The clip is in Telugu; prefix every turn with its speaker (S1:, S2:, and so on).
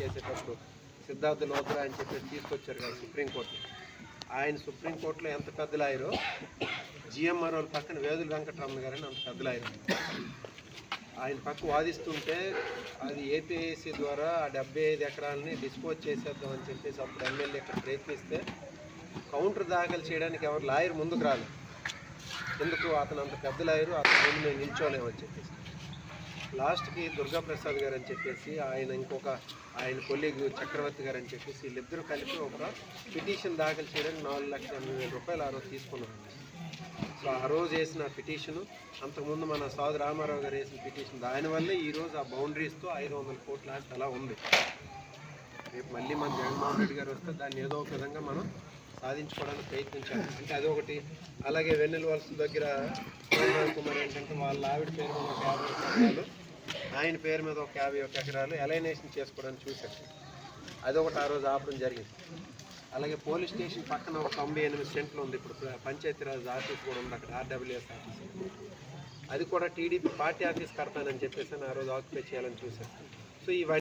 S1: చేసేటప్పుడు సిద్ధార్థ లోత్రా అని చెప్పేసి తీసుకొచ్చారు కదా సుప్రీంకోర్టు. ఆయన సుప్రీంకోర్టులో ఎంత పెద్ద లాయరో? జిఎంఆర్ వాళ్ళ పక్కన వేదుల వెంకటరమణ గారని అంత పెద్ద లాయరు. ఆయన పక్క వాదిస్తుంటే అది ఏపీఏసీ ద్వారా ఆ డెబ్బై ఐదు ఎకరాలని డిస్పోజ్ చేసేద్దామని చెప్పేసి అప్పుడు ఎమ్మెల్యే ఇక్కడ ప్రయత్నిస్తే కౌంటర్ దాఖలు చేయడానికి ఎవరు లాయర్ ముందుకు రాలేదు. ఎందుకు? అతను అంత పెద్ద లాయరు అతను ముందు నేను నిల్చోలేమని చెప్పేసి. లాస్ట్కి దుర్గా ప్రసాద్ గారు అని చెప్పేసి ఆయన ఇంకొక ఆయన కొలీగ్ చక్రవర్తి గారు అని చెప్పేసి వీళ్ళిద్దరూ కలిపి ఒక పిటిషన్ దాఖలు చేయడానికి నాలుగు లక్షల ఎనభై వేల రూపాయలు ఆ రోజు తీసుకున్నారండి సో ఆ రోజు వేసిన పిటిషను అంతకుముందు మన సాధు రామారావు గారు వేసిన పిటిషన్ దానివల్ల ఈరోజు ఆ బౌండరీస్తో ఐదు వందల కోట్ల ఆస్తి అలా ఉంది. రేపు మళ్ళీ మన జగన్మోహన్ రెడ్డి గారు వస్తే దాన్ని ఏదో ఒక విధంగా మనం సాధించుకోవడానికి ప్రయత్నించాలి. అంటే అదొకటి. అలాగే వెన్నెల వలస దగ్గర కుమార్ ఏంటంటే వాళ్ళ ఆవిడ పేరు యాభై ఒక ఆయన పేరు మీద ఒక యాభై ఒక ఎకరాలు ఎలైనేషన్ చేసుకోవడానికి చూశారు. అదొకటి ఆ రోజు ఆపడం జరిగింది. అలాగే పోలీస్ స్టేషన్ పక్కన ఒక తొంభై ఎనిమిది సెంట్లు ఉంది. ఇప్పుడు పంచాయతీరాజ్ ఆఫీస్ కూడా ఉంది అక్కడ ఆర్డబ్ల్యూఎస్ ఆఫీస్. అది కూడా టీడీపీ పార్టీ ఆఫీస్ కడతానని చెప్పేసి ఆ రోజు ఆక్యుపై చేయాలని చూశాను సో ఇవన్నీ